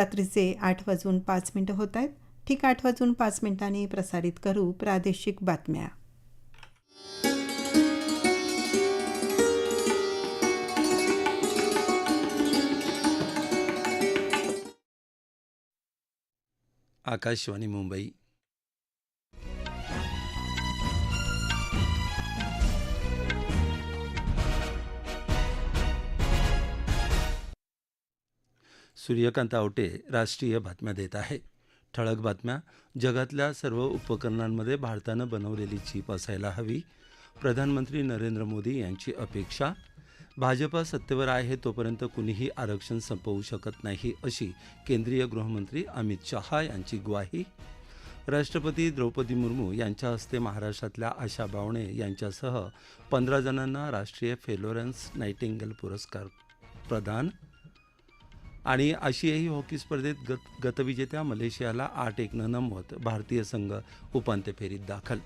रात्रीचे आठ वाजून पाच मिनटं होत आहेत. ठीक आठ वाजून पाच मिनिटांनी प्रसारित करू प्रादेशिक बातम्या. आकाशवाणी मुंबई. सूर्यकांत आवटे राष्ट्रीय बातम्या देत आहे. ठळक बातम्या जगातल्या सर्व उपकरणांमध्ये भारतानं बनवलेली चीप असायला हवी प्रधानमंत्री नरेंद्र मोदी यांची अपेक्षा. भाजपा सत्तेवर आहे तोपर्यंत कुणीही आरक्षण संपवू शकत नाही अशी केंद्रीय गृहमंत्री अमित शहा यांची ग्वाही. राष्ट्रपती द्रौपदी मुर्मू यांच्या हस्ते महाराष्ट्रातल्या आशा बावणे यांच्यासह पंधरा जणांना राष्ट्रीय फेलोरन्स नाईटिंगल पुरस्कार प्रदान आणि आशियाई हॉकी स्पर्धेत गत गतविजेत्या मलेशियाला आठ एकनं नमवत भारतीय संघ उपांत्य फेरीत दाखल.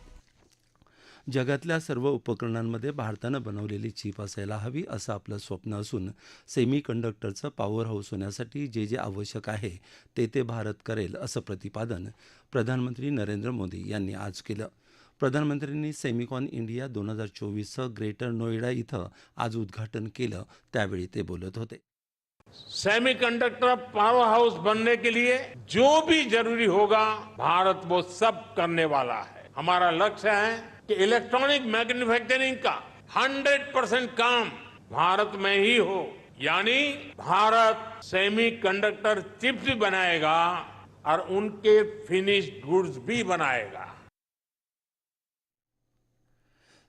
जगातल्या सर्व उपकरणांमध्ये भारतानं बनवलेली चीप असायला हवी असं आपलं स्वप्न असून सेमी कंडक्टरचं पॉवर हाऊस होण्यासाठी जे जे आवश्यक आहे ते ते भारत करेल असं प्रतिपादन प्रधानमंत्री नरेंद्र मोदी यांनी आज केलं. प्रधानमंत्र्यांनी सेमिकॉन इंडिया दोन हजार चोवीसचं ग्रेटर नोएडा इथं आज उद्घाटन केलं त्यावेळी ते बोलत होते. सेमीकंडक्टर पावर हाउस बनने के लिए जो भी ज़रूरी होगा, भारत वो सब करने वाला है। हमारा लक्ष्य है कि इलेक्ट्रॉनिक मैन्युफैक्चरिंग का 100 परसेंट काम भारत में ही हो। यानी भारत सेमीकंडक्टर चिप्स भी बनाएगा और उनके फिनिश्ड गुड्स भी बनाएगा।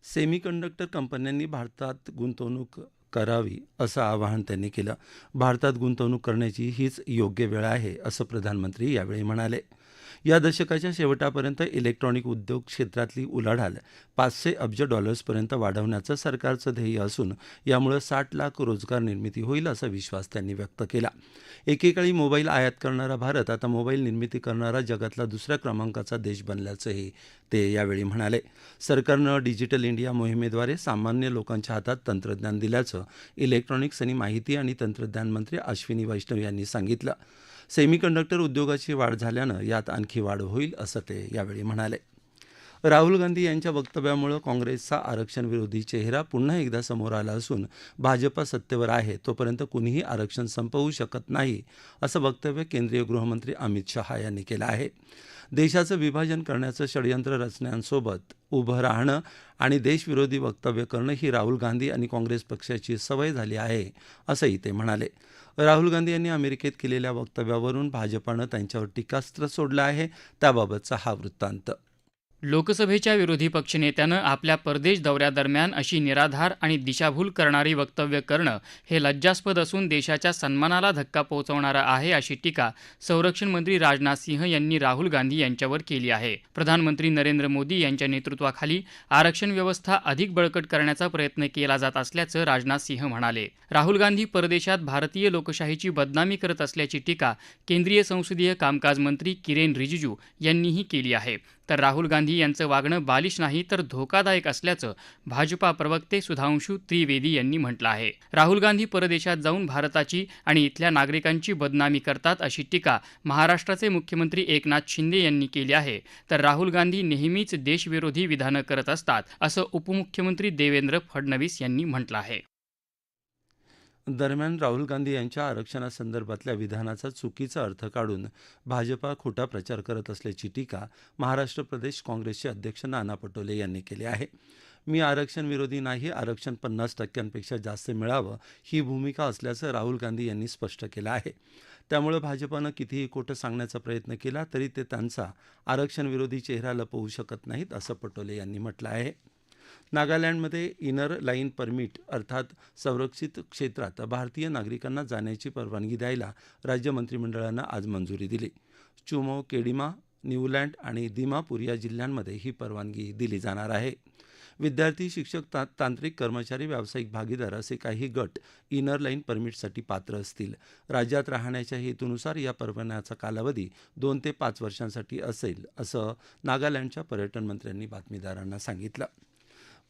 सेमीकंडक्टर कंपन्यांनी भारतात गुंतवणूक करावी असं आवाहन त्यांनी केलं. भारतात गुंतवणूक करण्याची हीच योग्य वेळ आहे असं प्रधानमंत्री यावेळी म्हणाले. या दशकाच्या शेवटापर्यंत इलेक्ट्रॉनिक उद्योग क्षेत्रातली उलाढाल पाचशे अब्ज डॉलर्सपर्यंत वाढवण्याचं सरकारचं ध्येय असून यामुळे साठ लाख रोजगार निर्मिती होईल असा विश्वास त्यांनी व्यक्त केला. एकेकाळी मोबाईल आयात करणारा भारत आता मोबाईल निर्मिती करणारा जगातला दुसऱ्या क्रमांकाचा देश बनल्याचंही ते यावेळी म्हणाले. सरकारनं डिजिटल इंडिया मोहिमेद्वारे सामान्य लोकांच्या हातात तंत्रज्ञान दिल्याचं इलेक्ट्रॉनिक्स आणि माहिती आणि तंत्रज्ञान मंत्री अश्विनी वैष्णव यांनी सांगितलं. सेमीकंडक्टर उद्योगाची वाढ झाल्यानं यात आणखी वाढ होईल असं ते यावेळी म्हणाले. राहुल गांधी यांच्या वक्तव्यामुळे काँग्रेसचा आरक्षण विरोधी चेहरा पुन्हा एकदा समोर आला असून भाजपा सत्तेवर आहे तोपर्यंत कुणीही आरक्षण संपवू शकत नाही असं वक्तव्य केंद्रीय गृहमंत्री अमित शहा यांनी केलं आहे. देशाचं विभाजन करण्याचं षडयंत्र रचण्यासोबत उभं राहणं आणि देशविरोधी वक्तव्य करणं ही राहुल गांधी आणि काँग्रेस पक्षाची सवय झाली आहे असंही ते म्हणाले. राहुल गांधी यांनी अमेरिकेत केलेल्या वक्तव्यावरून भाजपानं त्यांच्यावर टीकास्त्र सोडलं आहे त्याबाबतचा हा वृत्तांत. लोकसभेच्या विरोधी पक्षनेत्यानं आपल्या परदेश दौऱ्यादरम्यान अशी निराधार आणि दिशाभूल करणारी वक्तव्य करणं हे लज्जास्पद असून देशाच्या सन्मानाला धक्का पोहोचवणारं आहे अशी टीका संरक्षण मंत्री राजनाथ सिंह यांनी राहुल गांधी यांच्यावर केली आहे. प्रधानमंत्री नरेंद्र मोदी यांच्या नेतृत्वाखाली आरक्षण व्यवस्था अधिक बळकट करण्याचा प्रयत्न केला जात असल्याचं राजनाथ सिंह म्हणाले. राहुल गांधी परदेशात भारतीय लोकशाहीची बदनामी करत असल्याची टीका केंद्रीय संसदीय कामकाज मंत्री किरेन रिजिजू यांनीही केली आहे. तर राहुल गांधी यांचं वागणं बालिश नाही तर धोकादायक असल्याचं भाजपा प्रवक्ते सुधांशू त्रिवेदी यांनी म्हटलं आहे. राहुल गांधी परदेशात जाऊन भारताची आणि इथल्या नागरिकांची बदनामी करतात अशी टीका महाराष्ट्राचे मुख्यमंत्री एकनाथ शिंदे यांनी केली आहे. तर राहुल गांधी नेहमीच देशविरोधी विधानं करत असतात असं उपमुख्यमंत्री देवेंद्र फडणवीस यांनी म्हटलं आहे. दरम्यान राहुल गांधी यांच्या आरक्षणासंदर्भातल्या विधानाचा चुकीचा अर्थ काढून भाजपा खोटा प्रचार करत असल्याची टीका महाराष्ट्र प्रदेश काँग्रेसचे अध्यक्ष नाना पटोले यांनी केली आहे. मी आरक्षण विरोधी नाही आरक्षण पन्नास टक्क्यांपेक्षा जास्त मिळावं ही भूमिका असल्याचं राहुल गांधी यांनी स्पष्ट केलं आहे. त्यामुळे भाजपानं कितीही खोटं सांगण्याचा प्रयत्न केला तरी ते त्यांचा आरक्षण विरोधी चेहरा लपवू शकत नाहीत असं पटोले यांनी म्हटलं आहे. नागालँडमध्ये इनर लाईन परमिट अर्थात संरक्षित क्षेत्रात भारतीय नागरिकांना जाण्याची परवानगी द्यायला राज्य मंत्रिमंडळानं आज मंजुरी दिली. चुमो केडिमा न्यूलँड आणि दिमापूर या जिल्ह्यांमध्ये ही परवानगी दिली जाणार आहे. विद्यार्थी शिक्षक ता तांत्रिक कर्मचारी व्यावसायिक भागीदार असे काही गट इनर लाईन परमिटसाठी पात्र असतील. राज्यात राहण्याच्या हेतूनुसार या परवान्याचा कालावधी दोन ते पाच वर्षांसाठी असेल असं नागालँडच्या पर्यटन मंत्र्यांनी बातमीदारांना सांगितलं.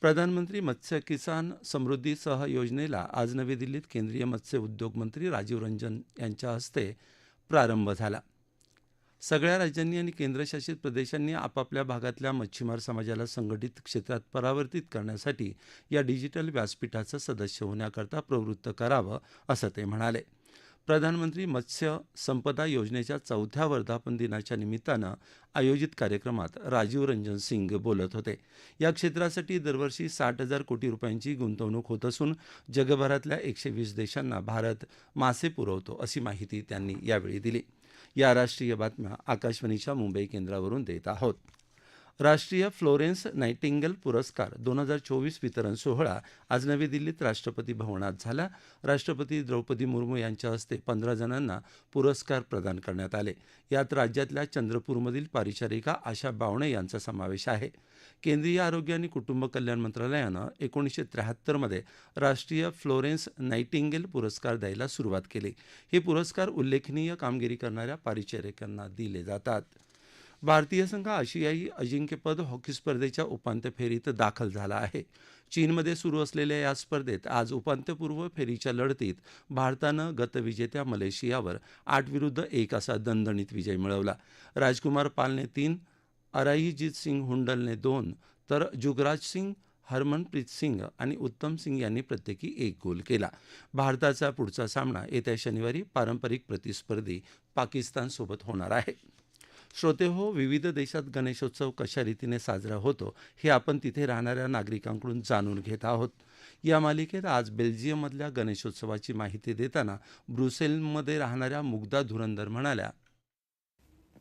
प्रधानमंत्री मत्स्य किसान समृद्धी सह योजनेला आज नवी दिल्लीत केंद्रीय मत्स्य उद्योग मंत्री राजीव रंजन यांच्या हस्ते प्रारंभ झाला. सगळ्या राज्यांनी आणि केंद्रशासित प्रदेशांनी आपापल्या भागातल्या मच्छीमार समाजाला संघटित क्षेत्रात परावर्तित करण्यासाठी या डिजिटल व्यासपीठाचं सदस्य होण्याकरता प्रवृत्त करावं असं ते म्हणाले. प्रधानमंत्री मत्स्य संपदा योजनेच्या चौथ्या वर्धापन दिनाच्या निमित्तानं आयोजित कार्यक्रमात राजीव रंजन सिंग बोलत होते. या क्षेत्रासाठी दरवर्षी साठ हजार कोटी रुपयांची गुंतवणूक होत असून जगभरातल्या एकशे वीस देशांना भारत मासे पुरवतो अशी माहिती त्यांनी यावेळी दिली. या राष्ट्रीय बातम्या आकाशवाणीच्या मुंबई केंद्रावरून देत आहोत. राष्ट्रीय फ्लोरेन्स नायटिंगल पुरस्कार दोन हजार चोवीस वितरण सोहळा आज नवी दिल्लीत राष्ट्रपती भवनात झाला. राष्ट्रपती द्रौपदी मुर्मू यांच्या हस्ते पंधरा जणांना पुरस्कार प्रदान करण्यात आले. यात राज्यातल्या चंद्रपूरमधील पारिचारिका आशा बावणे यांचा समावेश आहे. केंद्रीय आरोग्य आणि कुटुंब कल्याण मंत्रालयानं एकोणीसशे त्र्याहत्तरमध्ये राष्ट्रीय फ्लोरेन्स नायटिंगेल पुरस्कार द्यायला सुरुवात केली. हे पुरस्कार उल्लेखनीय कामगिरी करणाऱ्या पारिचारिकांना दिले जातात. भारतीय संघ आशियाई अजिंक्यपद हॉकी स्पर्धेच्या उपांत्य फेरीत दाखल झाला आहे. चीनमध्ये सुरू असलेल्या या स्पर्धेत आज उपांत्यपूर्व फेरीच्या लढतीत भारतानं गतविजेत्या मलेशियावर आठ विरुद्ध एक असा दणदणीत विजय मिळवला. राजकुमार पालने तीन अराईजीत सिंग हुंडलने दोन तर जुगराज सिंग हरमनप्रीत सिंग आणि उत्तम सिंग यांनी प्रत्येकी एक गोल केला. भारताचा पुढचा सामना येत्या शनिवारी पारंपरिक प्रतिस्पर्धी पाकिस्तानसोबत होणार आहे. श्रोते हो विविध देशात गणेशोत्सव कशा रीतीने साजरा होतो हे आपण तिथे राहणाऱ्या नागरिकांकडून जाणून घेत आहोत. या मालिकेत आज बेल्जियममधल्या गणेशोत्सवाची माहिती देताना ब्रुसेलमध्ये राहणाऱ्या मुग्धा धुरंदर म्हणाल्या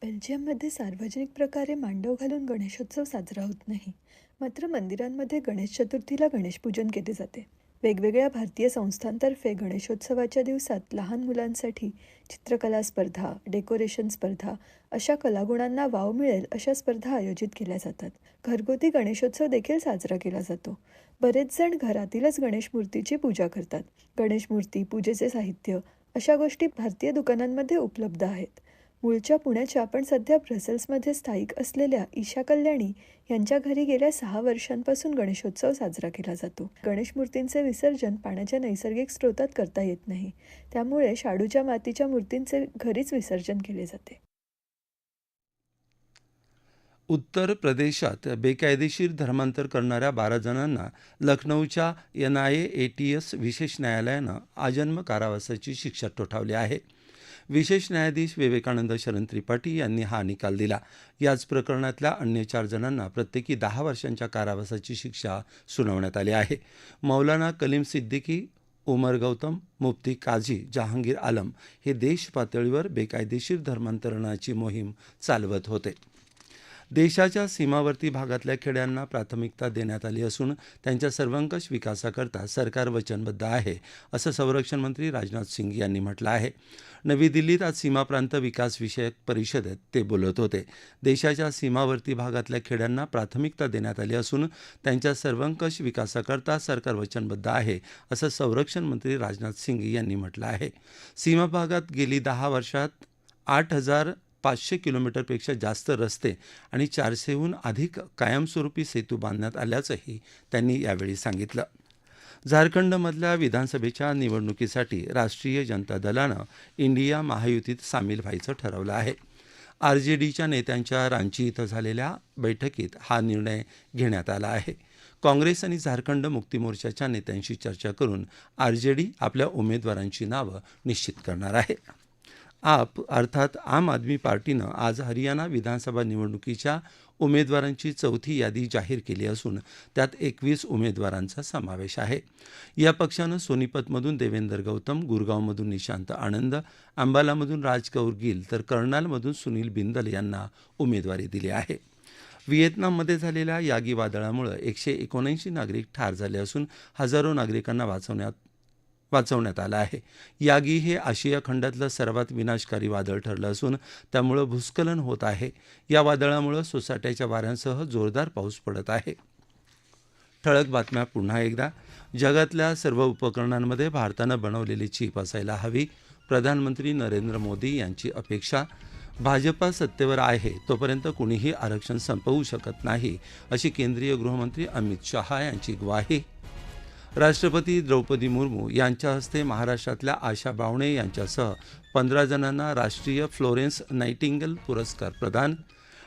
बेल्जियममध्ये सार्वजनिक प्रकारे मांडव घालून गणेशोत्सव साजरा होत नाही. मात्र मंदिरांमध्ये गणेश चतुर्थीला गणेशपूजन केले जाते. वेगवेगळ्या भारतीय संस्थांतर्फे गणेशोत्सवाच्या दिवसात लहान मुलांसाठी चित्रकला स्पर्धा डेकोरेशन स्पर्धा अशा कलागुणांना वाव मिळेल अशा स्पर्धा आयोजित केल्या जातात. घरगुती गणेशोत्सव देखील साजरा केला जातो. बरेच जण घरातीलच गणेश मूर्तीची पूजा करतात. गणेश मूर्ती पूजेचे साहित्य अशा गोष्टी भारतीय दुकानांमध्ये उपलब्ध आहेत. मूळच्या पुण्याच्या पण सध्या ब्रसेल्समध्ये स्थायिक असलेल्या ईशा कल्याणी यांच्या घरी गेल्या सहा वर्षांपासून गणेशोत्सव साजरा केला जातो. गणेश मूर्तींचे विसर्जन पाण्याच्या नैसर्गिक स्रोतात करता येत नाही. त्यामुळे शाडूच्या मातीच्या मूर्तींचे घरीच विसर्जन केले जाते. उत्तर प्रदेशात बेकायदेशीर धर्मांतर करणाऱ्या बारा जणांना लखनौच्या N I A T S विशेष न्यायालयानं आजन्म कारावासाची शिक्षा ठोठावली आहे. विशेष न्यायाधीश विवेकानंद शरण त्रिपाठी यांनी हा निकाल दिला. याच प्रकरणातल्या अन्य चार जणांना प्रत्येकी दहा वर्षांच्या कारावासाची शिक्षा सुनावण्यात आली आहे. मौलाना कलीम सिद्दीकी उमर गौतम मुफ्ती काझी जहांगीर आलम हे देश पातळीवर बेकायदेशीर धर्मांतरणाची मोहीम चालवत होते. देशाच्या सीमावर्ती भागातल्या खेड्यांना प्राथमिकता देण्यात आली असून त्यांच्या सर्वंकष विकासाकरता सरकार वचनबद्ध आहे असं संरक्षण मंत्री राजनाथ सिंग यांनी म्हटलं आहे. नवी दिल्लीत आज सीमाप्रांत विकास विषयक परिषदेत ते बोलत होते. देशाच्या सीमावर्ती भागातल्या खेड्यांना प्राथमिकता देण्यात आली असून त्यांच्या सर्वंकष विकासाकरता सरकार वचनबद्ध आहे असं संरक्षण मंत्री राजनाथ सिंग यांनी म्हटलं आहे. सीमा भागात गेली दहा वर्षात आठ हजार पाचशे किलोमीटरपेक्षा जास्त रस्ते आणि चारशेहून अधिक कायमस्वरूपी सेतू बांधण्यात आल्याचंही त्यांनी यावेळी सांगितलं. झारखंडमधल्या विधानसभेच्या निवडणुकीसाठी राष्ट्रीय जनता दलानं इंडिया महायुतीत सामील व्हायचं ठरवलं आहे. आर जे डीच्या नेत्यांच्या रांची इथं झालेल्या बैठकीत हा निर्णय घेण्यात आला आहे. काँग्रेस आणि झारखंड मुक्ती मोर्चाच्या नेत्यांशी चर्चा करून आर जे डी आपल्या उमेदवारांची नावं निश्चित करणार आहे. आप अर्थात आम आदमी पार्टीनं आज हरियाणा विधानसभा निवडणुकीच्या उमेदवारांची चौथी यादी जाहीर केली असून त्यात एकवीस उमेदवारांचा समावेश आहे. या पक्षानं सोनीपतमधून देवेंदर गौतम गुरगावमधून निशांत आनंद अंबालामधून राजकौर गिल तर कर्नालमधून सुनील बिंदल यांना उमेदवारी दिली आहे. व्हिएतनाममध्ये झालेल्या यागी वादळामुळे एकशे एकोणऐंशी नागरिक ठार झाले असून हजारो नागरिकांना वाचवण्यात वाचवण्यात आलं आहे. यागी हे आशिया खंडातलं सर्वात विनाशकारी वादळ ठरलं असून त्यामुळं भूस्खलन होत आहे. या वादळामुळं सोसाट्याच्या वाऱ्यांसह जोरदार पाऊस पडत आहे. ठळक बातम्या पुन्हा एकदा. जगातल्या सर्व उपकरणांमध्ये भारतानं बनवलेली चीप असायला हवी. प्रधानमंत्री नरेंद्र मोदी यांची अपेक्षा. भाजपा सत्तेवर आहे तोपर्यंत कुणीही आरक्षण संपवू शकत नाही अशी केंद्रीय गृहमंत्री अमित शहा यांची ग्वाही. राष्ट्रपती द्रौपदी मुर्मू यांच्या हस्ते महाराष्ट्रातल्या आशा बावणे यांच्यासह पंधरा जणांना राष्ट्रीय फ्लोरेन्स नाईटिंगल पुरस्कार प्रदान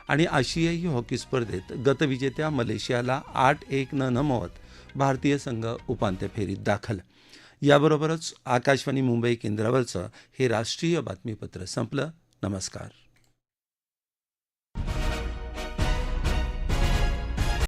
आणि आशियाई हॉकी स्पर्धेत गतविजेत्या मलेशियाला आठ एक न नमवत भारतीय संघ उपांत्य फेरीत दाखल. याबरोबरच आकाशवाणी मुंबई केंद्रावरचं हे राष्ट्रीय बातमीपत्र संपलं. नमस्कार.